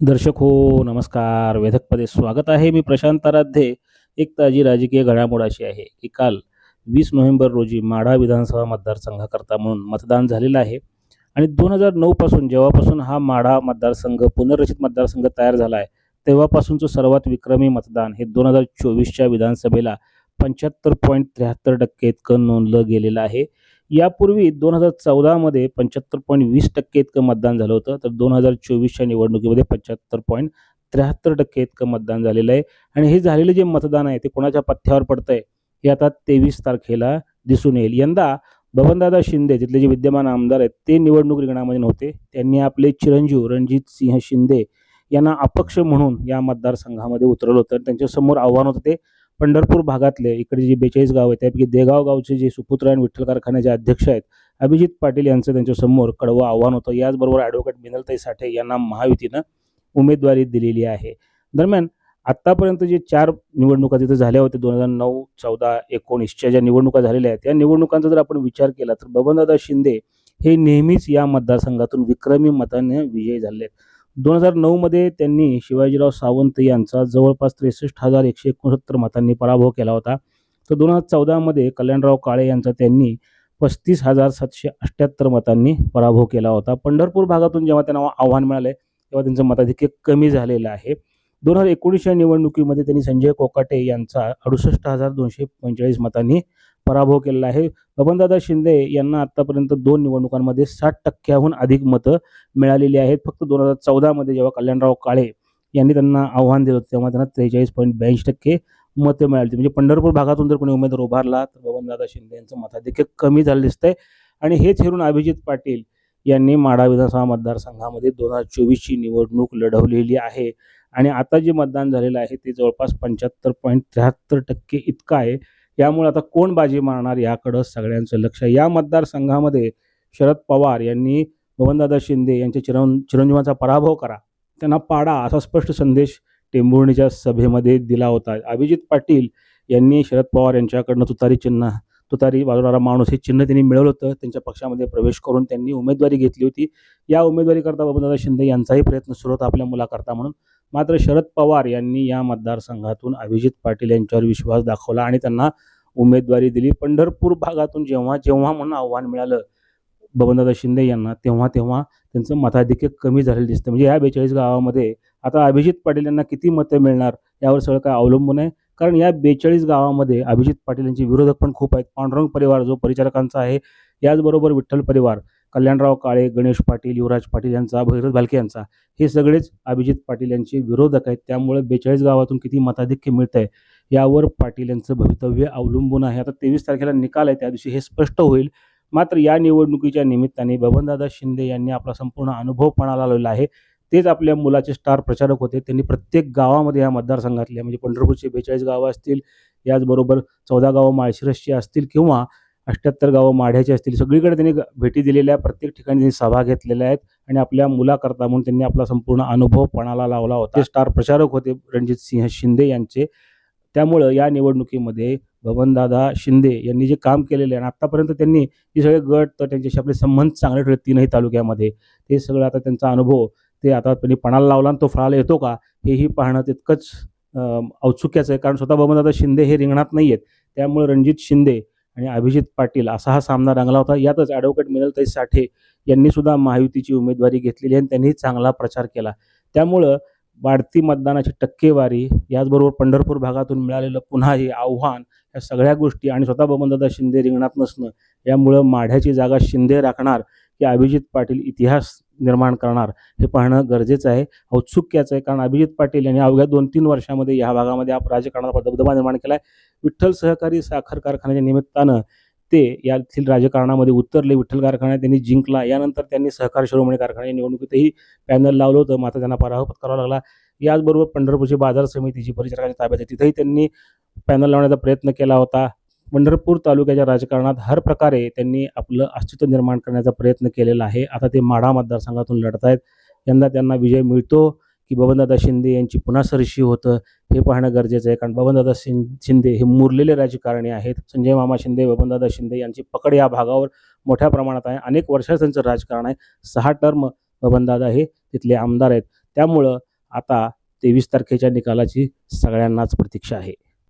दर्शक हो नमस्कार. वेधकपदे स्वागत आहे. मी प्रशांत आराध्ये. एक ताजी राजकीय घडामोड अशी आहे की काल वीस नोव्हेंबर रोजी माढा विधानसभा मतदारसंघाकरता म्हणून मतदान झालेलं आहे. आणि दोन हजार नऊपासून जेव्हापासून हा माढा मतदारसंघ पुनर्रचित मतदारसंघ तयार झाला आहे तेव्हापासूनचं सर्वात विक्रमी मतदान हे दोन हजार चोवीसच्या विधानसभेला पंच्याहत्तर पॉईंट त्र्याहत्तर टक्के इतकं नोंदलं गेलेलं आहे. यापूर्वी दोन हजार चौदामध्ये पंच्याहत्तर पॉईंट वीस टक्के इतकं मतदान झालं होतं. तर दोन हजार चोवीसच्या निवडणुकीमध्ये पंच्याहत्तर पॉईंट त्र्याहत्तर टक्के इतकं मतदान झालेलं आहे. आणि हे झालेलं जे मतदान आहे ते कोणाच्या पथ्यावर आहे हे आता तेवीस तारखेला दिसून येईल. यंदा बबनदादा शिंदे तिथले जे विद्यमान आमदार आहेत ते निवडणूक रिंगणामध्ये नव्हते. त्यांनी आपले चिरंजीव रणजित सिंह शिंदे यांना अपक्ष म्हणून या मतदारसंघामध्ये उतरवलं होतं. त्यांच्यासमोर आव्हान होतं ते पंढरपूर भागातले इकडे जे बेचाळीस गाव आहेत त्यापैकी देगाव गावचे जे सुपुत्र आणि विठ्ठल कारखान्याचे अध्यक्ष आहेत अभिजित पाटील यांचं त्यांच्यासमोर कडवं आव्हान होतं. याचबरोबर ॲडव्होकेट मिनलताई साठे यांना महायुतीनं उमेदवारी दिलेली आहे. दरम्यान आत्तापर्यंत जे चार निवडणुका तिथं झाल्या होत्या दोन हजार नऊ चौदा एकोणीसच्या ज्या निवडणुका झालेल्या आहेत त्या निवडणुकांचा जर आपण विचार केला तर बबनदादा शिंदे हे नेहमीच या मतदारसंघातून विक्रमी मताने विजयी झाले आहेत. दोन हजार नऊमध्ये त्यांनी शिवाजीराव सावंत यांचा जवळपास त्रेसष्ट हजार एकशे एकोणसत्तर मतांनी पराभव केला होता. तर दोन हजार चौदामध्ये कल्याणराव काळे यांचा त्यांनी पस्तीस हजार सातशे अठ्ठ्याहत्तर मतांनी पराभव केला होता. पंढरपूर भागातून जेव्हा त्यांना आव्हान मिळाले तेव्हा त्यांचं मताधिक्य कमी झालेलं आहे. दोन हजार एकोणीसच्या निवडणुकीमध्ये त्यांनी संजय कोकाटे यांचा अडुसष्ट हजार दोनशे पंचेचाळीस मतांनी पराभव केलेला आहे. बबनदादा शिंदे यांना आत्तापर्यंत दोन निवडणुकांमध्ये साठ टक्क्याहून अधिक मतं मिळालेली आहेत. फक्त दोन हजार चौदामध्ये जेव्हा कल्याणराव काळे यांनी त्यांना आव्हान दिलं होतं तेव्हा त्यांना त्रेचाळीस पॉईंट ब्याऐंशी टक्के मतं मिळाली म्हणजे पंढरपूर भागातून जर कोणी उमेदवार उभारला तर बबनदादा शिंदे यांचं मताधिक्य कमी झालं दिसतंय. आणि हेच हेरून अभिजित पाटील यांनी माढा विधानसभा मतदारसंघामध्ये दोन हजार चोवीसची निवडणूक लढवलेली आहे. आणि आता जे मतदान झालेलं आहे ते जवळपास पंच्याहत्तर पॉईंट त्र्याहत्तर टक्के इतकं आहे. यामुळे आता कोण बाजी मारणार याकडं सगळ्यांचं लक्ष या मतदारसंघामध्ये शरद पवार यांनी बबनदादा शिंदे यांच्या चिरं चिरंजीवांचा पराभव करा. त्यांना पाडा असा स्पष्ट संदेश टेंभुर्णीच्या सभेमध्ये दिला होता. अभिजित पाटील यांनी शरद पवार यांच्याकडनं तुतारी चिन्ह तुतारी वाजवणारा माणूस हे चिन्ह त्यांनी मिळवलं होतं. त्यांच्या पक्षामध्ये प्रवेश करून त्यांनी उमेदवारी घेतली होती. या उमेदवारीकरता बबनदादा शिंदे यांचाही प्रयत्न सुरू होता आपल्या मुलाकरता म्हणून. मात्र शरद पवार यांनी या मतदारसंघातून अभिजित पाटील यांच्यावर विश्वास दाखवला आणि त्यांना उमेदवारी दिली. पंढरपूर भागातून जेव्हा जेव्हा म्हणून आव्हान मिळालं बबनदादा शिंदे यांना तेव्हा तेव्हा त्यांचं मताधिक्य कमी झालेलं दिसतं. म्हणजे या बेचाळीस गावामध्ये आता अभिजित पाटील यांना किती मतं मिळणार यावर सगळं काय अवलंबून आहे. कारण या बेचाळीस गावामध्ये अभिजित पाटील यांचे विरोधक पण खूप आहेत. पांडुरंग परिवार जो परिचारकांचा आहे याचबरोबर विठ्ठल परिवार कल्याणराव काळे गणेश पाटील युवराज पाटील यांचा भैरव भालके यांचा हे सगळेच अभिजित पाटील यांचे विरोधक आहेत. त्यामुळे बेचाळीस गावातून किती मताधिक्य मिळत आहे यावर पाटील यांचं भवितव्य अवलंबून आहे. आता तेवीस तारखेला निकाल आहे त्या दिवशी हे स्पष्ट होईल. मात्र या निवडणुकीच्या निमित्ताने बबनदादा शिंदे यांनी आपला संपूर्ण अनुभव पणाला लावलेला आहे. तेच आपल्या मुलाचे स्टार प्रचारक होते. त्यांनी प्रत्येक गावामध्ये या मतदारसंघातल्या म्हणजे पंढरपूरचे बेचाळीस गावं असतील याचबरोबर चौदा गावं माळशिरसची असतील किंवा अठ्ठ्याहत्तर गावं माढ्याची असतील. सगळीकडे त्यांनी ग- भेटी दिलेल्या प्रत्येक ठिकाणी त्यांनी सभा घेतलेल्या आहेत आणि आपल्या मुलाकरता म्हणून त्यांनी आपला संपूर्ण अनुभव पणाला लावला होता. ते स्टार प्रचारक होते रणजित सिंह शिंदे यांचे. त्यामुळं या निवडणुकीमध्ये बबनदादा शिंदे यांनी जे काम केलेले आहे आणि आत्तापर्यंत त्यांनी जे सगळे गट तर त्यांच्याशी आपले संबंध चांगले ठेवले तीनही तालुक्यामध्ये. ते सगळं आता त्यांचा अनुभव ते आता त्यांनी पणाला लावला आणि तो फळाला येतो का हेही पाहणं तितकंच औत्सुक्याचं आहे. कारण स्वतः बबनदादा शिंदे हे रिंगणात नाही आहेत त्यामुळे रणजित शिंदे आणि अभिजित पाटील असा हा सामना रंगला होता. यातच ॲडव्होकेट मिनलताई साठे यांनी सुद्धा महायुतीची उमेदवारी घेतलेली आणि त्यांनी चांगला प्रचार केला. त्यामुळं वाढती मतदानाची टक्केवारी याचबरोबर पंढरपूर भागातून मिळालेलं पुन्हा हे आव्हान या सगळ्या गोष्टी आणि स्वतः बबनदादा शिंदे रिंगणात नसणं यामुळं माढ्याची जागा शिंदे राखणार की अभिजित पाटील इतिहास निर्माण करणार हे पाहणं गरजेचं आहे. औत्सुक्याचं आहे. कारण अभिजित पाटील यांनी अवघ्या दोन तीन वर्षामध्ये या भागामध्ये आप राजकारणाचा दबदबा निर्माण केला आहे विठ्ठल सहकारी साखर कारखान्याच्या निमित्तानं ते यातील राजकारणामध्ये उतरले. विठ्ठल कारखाना त्यांनी जिंकला. यानंतर त्यांनी सहकार शिरोमणी कारखान्याच्या निवडणुकीतही पॅनल लावलं होतं. मात्र त्यांना पराभव पत्करावा लागला. याचबरोबर पंढरपूरची बाजार समितीची परिचारकांच्या ताब्यात आहे. तिथेही त्यांनी पॅनल लावण्याचा प्रयत्न केला होता. पंढरपूर तालुक्याच्या राजकारणात हर प्रकारे त्यांनी आपलं अस्तित्व निर्माण करण्याचा प्रयत्न केलेला आहे. आता ते माढा मतदारसंघातून लढत आहेत. यंदा त्यांना विजय मिळतो की बबनदादा शिंदे यांची पुन्हा सरशी होतं हे पाहणं गरजेचं आहे. कारण बबनदादा शिंदे हे मुरलेले राजकारणी आहेत. संजय मामा शिंदे बबनदादा शिंदे यांची पकड या भागावर मोठ्या प्रमाणात आहे. अनेक वर्षाचं त्यांचं राजकारण आहे. सहा टर्म बबनदादा हे तिथले आमदार आहेत. त्यामुळं आता तेवीस तारखेच्या निकालाची सगळ्यांनाच प्रतीक्षा आहे.